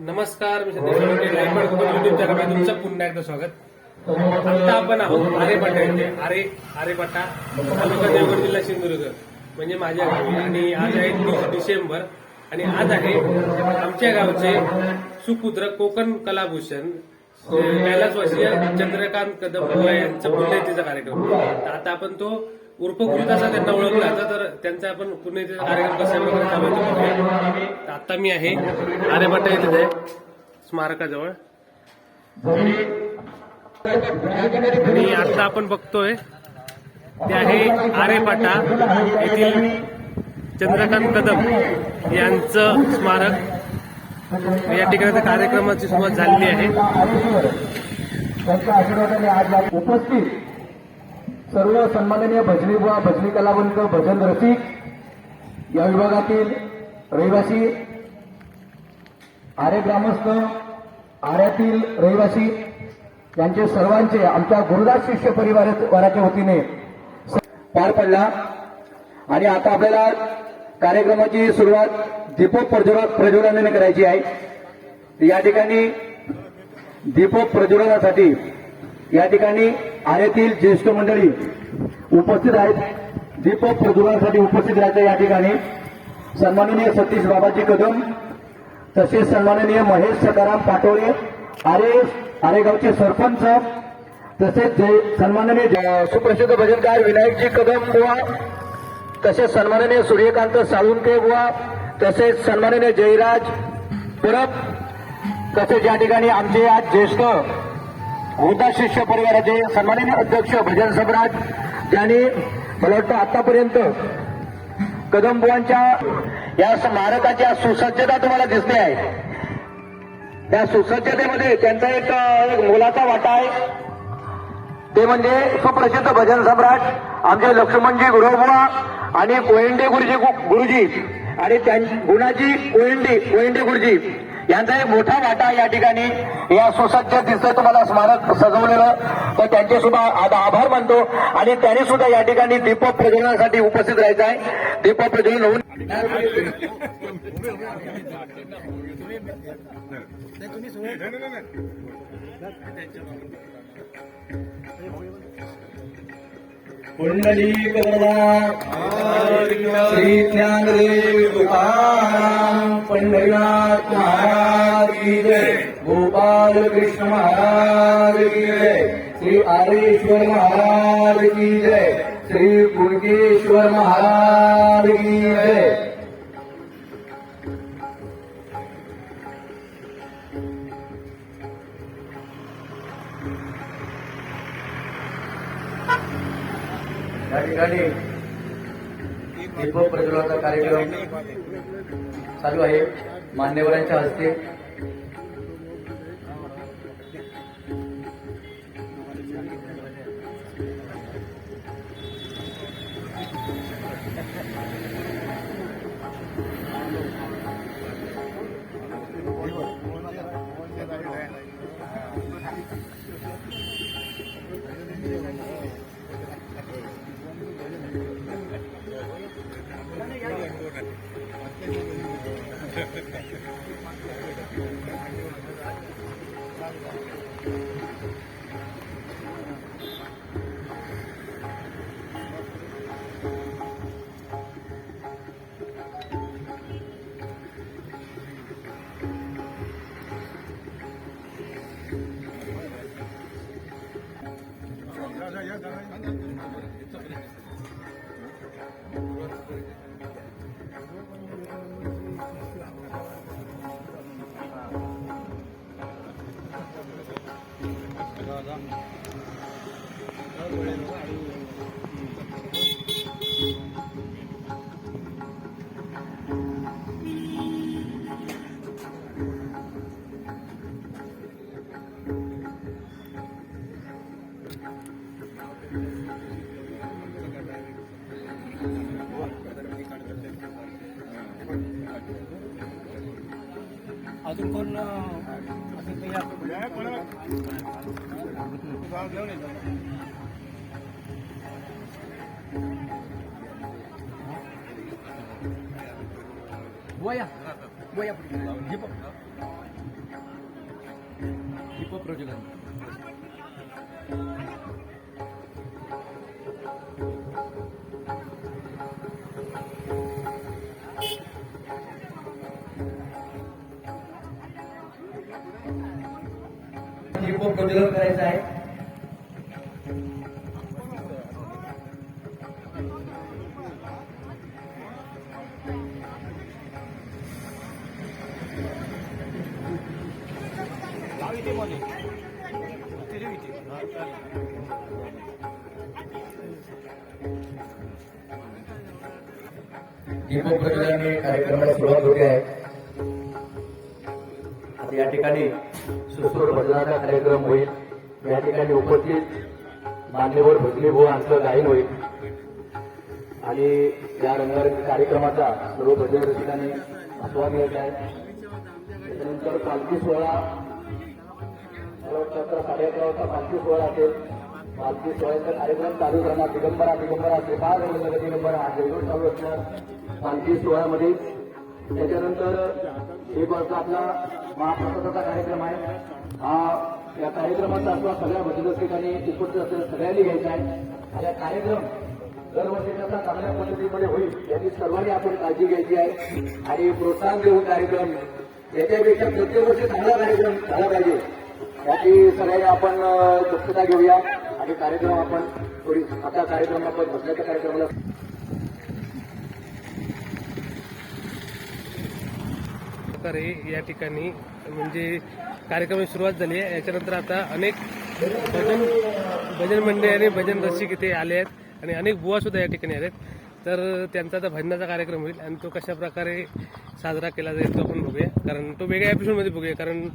नमस्कार मी सध्या Solanke live YouTube चॅनलमध्ये तुमचं पुन्हा एकदा स्वागत. आता आपण आहोत आरेपट्टा येथे आरे आरेपट्टा तालुका देवगड जिल्हा सिंधुदुर्ग. म्हणजे माझ्या गावी आणि आज आहे तीस डिसेंबर. आणि आज आहे आमच्या गावचे सुपुत्र कोकण कलाभूषण कैलास वर्षीय चंद्रकांत कदम यांचा पुण्यतिथीचा कार्यक्रम. आता आपण तो उर्फ असा त्यांना ओळखला. जातं तर त्यांचा आपण पुणे कार्यक्रम कसा आता मी आहे आरेपट्टा येथे आहे स्मारकाजवळ. आणि आता आपण बघतोय ते आहे आरेपाटा येथील चंद्रकांत कदम यांचं स्मारक. या ठिकाणी कार्यक्रमाची सुरुवात झालेली आहे. उपस्थित सर्व सन्माननीय भजनी बुवा भजनी कलावंत भजन रसिक या विभागातील रहिवासी आरे ग्रामस्थ आर्यातील रहिवासी यांचे सर्वांचे आमच्या गुरुदास शिष्य परिवाराच्या वतीने पार पडला. आणि आता आपल्याला कार्यक्रमाची सुरुवात दीपक प्रज्वला प्रज्वलनाने करायची आहे. या ठिकाणी दीपक प्रज्वलनासाठी या ठिकाणी आरेतील ज्येष्ठ मंडळी उपस्थित आहेत. दीपक प्रज्वलनासाठी उपस्थित राहायचं या ठिकाणी. सन्माननीय सतीश बाबाजी कदम तसेच सन्माननीय महेश सकाराम पाटोळे आरे आरेगावचे सरपंच तसेच जय सन्माननीय सुप्रसिद्ध भजनकार विनायकजी कदम बुवा तसेच सन्माननीय सूर्यकांत साळुंके बुवा तसेच सन्माननीय जयराज परब तसेच या ठिकाणी आमचे आज ज्येष्ठ होता शिष्य परिवाराचे सन्माननीय अध्यक्ष भजन सम्राट यांनी मला वाटतं आतापर्यंत कदमबुवांच्या या स्मारकाच्या सुसज्जता तुम्हाला दिसते आहे. त्या सुसज्जतेमध्ये त्यांचा एक एक मोलाचा वाटा आहे. ते म्हणजे सुप्रसिद्ध भजन सम्राट आमचे लक्ष्मणजी गुरुबुवा आणि कोयंडे गुरुजी गुरुजी आणि त्यां गुणाजी कोयंडे कोयंडे गुरुजी. यांचा एक मोठा वाटा या ठिकाणी या सुसज्ज दिसतंय तुम्हाला स्मारक सजवलेलं. तर त्यांचे सुद्धा आता आभार मानतो. आणि त्यांनी सुद्धा या ठिकाणी दीपक प्रज्वलनासाठी उपस्थित राहायचं आहे. दीपक प्रज्वलन होऊन कुंडली श्री ज्ञानदेव तुकाराम पंढरीनाथ महाराज की जय। गोपाल कृष्ण महाराज की जय। श्री आरेश्वर महाराज की जय। श्री कुणकेश्वर महाराज की जय। या ठिकाणी दीपक प्रज्वलनाचा कार्यक्रम चालू आहे. मान्यवरांच्या हस्ते अजून कोण वया वया हिप हिप. प्रज्वलन दीपक प्रज्वलन करायचं आहे. दीपक प्रज्वलन कार्यक्रमाला सुरुवात होते. आहे आता या ठिकाणी सुस्वर भजनाचा कार्यक्रम होईल. या ठिकाणी उपस्थित मान्यवर भजनी भाऊ आमचं गायन होईल. आणि या रंगारंग कार्यक्रमाचा सर्व भजन रसिकांनी आस्वाद घ्यायचा आहे त्याच्यानंतर पालखी सोहळा. मला वाटतं अकरा साडे अकरा वाजता पालखी सोहळा असेल. पालखी सोहळ्याचा कार्यक्रम चालू करणार दिगंबरा दिगंबरा श्रीपाद रंग दिगंबरा आहे चालू असणार. पालखी सोहळ्यामध्ये त्याच्यानंतर एक वाजता आपला महाप्रसादाचा कार्यक्रम आहे. हा या कार्यक्रमाचा आपला सगळ्या भजनरसिकांनी उपस्थित असलेल्या सगळ्यांनी घ्यायचा आहे. हा कार्यक्रम दरवर्षी कसा चांगल्या पद्धतीमध्ये होईल याची सर्वांनी आपण काळजी घ्यायची आहे. आणि प्रोत्साहन देऊन कार्यक्रम याच्यापेक्षा प्रत्येक वर्षी चांगला कार्यक्रम झाला पाहिजे. याची सगळ्यांनी आपण दक्षता घेऊया. आणि कार्यक्रम आपण थोडी आता कार्यक्रम आपण बसल्याच्या कार्यक्रमाला प्रकारे या ठिकाणी म्हणजे कार्यक्रमाची सुरुवात झाली आहे. याच्यानंतर आता अनेक भजन भजन मंडळी आणि भजन रसिक इथे आले आहेत आणि अनेक बुवा सुद्धा या ठिकाणी आले आहेत तर त्यांचा आता भजनाचा कार्यक्रम होईल आणि तो कशा प्रकारे साजरा केला जाईल तो आपण बघूया. कारण तो वेगळ्या एपिसोडमध्ये बघूया कारण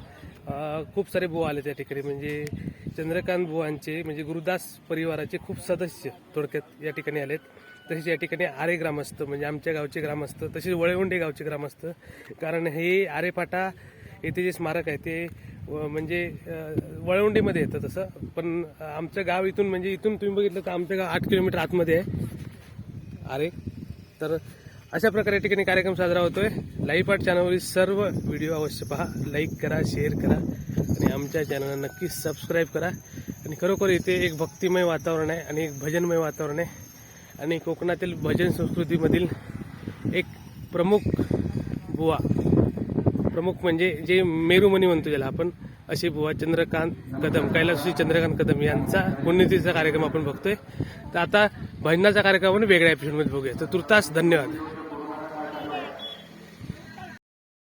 खूप सारे बुवा आले त्या ठिकाणी. म्हणजे चंद्रकांत बुवांचे म्हणजे गुरुदास परिवाराचे खूप सदस्य थोडक्यात या ठिकाणी आलेत. तसेच या ठिकाणी आरे ग्रामस्थ म्हणजे आमच्या गावचे ग्रामस्थ तसेच वळवंडे गावचे ग्रामस्थ. कारण हे आरेपाटा येथे जे स्मारक आहे ते व- म्हणजे वळवंडीमध्ये येतं तसं. पण आमचं गाव इथून म्हणजे इथून तुम्ही बघितलं तर आमचं गाव आठ किलोमीटर आतमध्ये आहे. अरे तर अशा प्रकारे या ठिकाणी कार्यक्रम साजरा होतोय. लाईव्ह आर्ट चॅनलवरील सर्व व्हिडिओ अवश्य पहा. लाईक करा शेअर करा आणि आमच्या चॅनलला नक्कीच सबस्क्राईब करा. आणि खरोखर इथे एक भक्तिमय वातावरण आहे आणि एक भजनमय वातावरण आहे. आणि कोकणातील भजन संस्कृतीमधील एक प्रमुख बुवा. प्रमुख म्हणजे जे मेरुमणी म्हणतो ज्याला आपण असे बुवा चंद्रकांत कदम कैलासजी चंद्रकांत कदम यांचा पुण्यतिथीचा कार्यक्रम आपण बघतोय. तर आता भजनाचा कार्यक्रम आपण वेगळ्या एपिसोडमध्ये बघूया. तर तुर्तास धन्यवाद.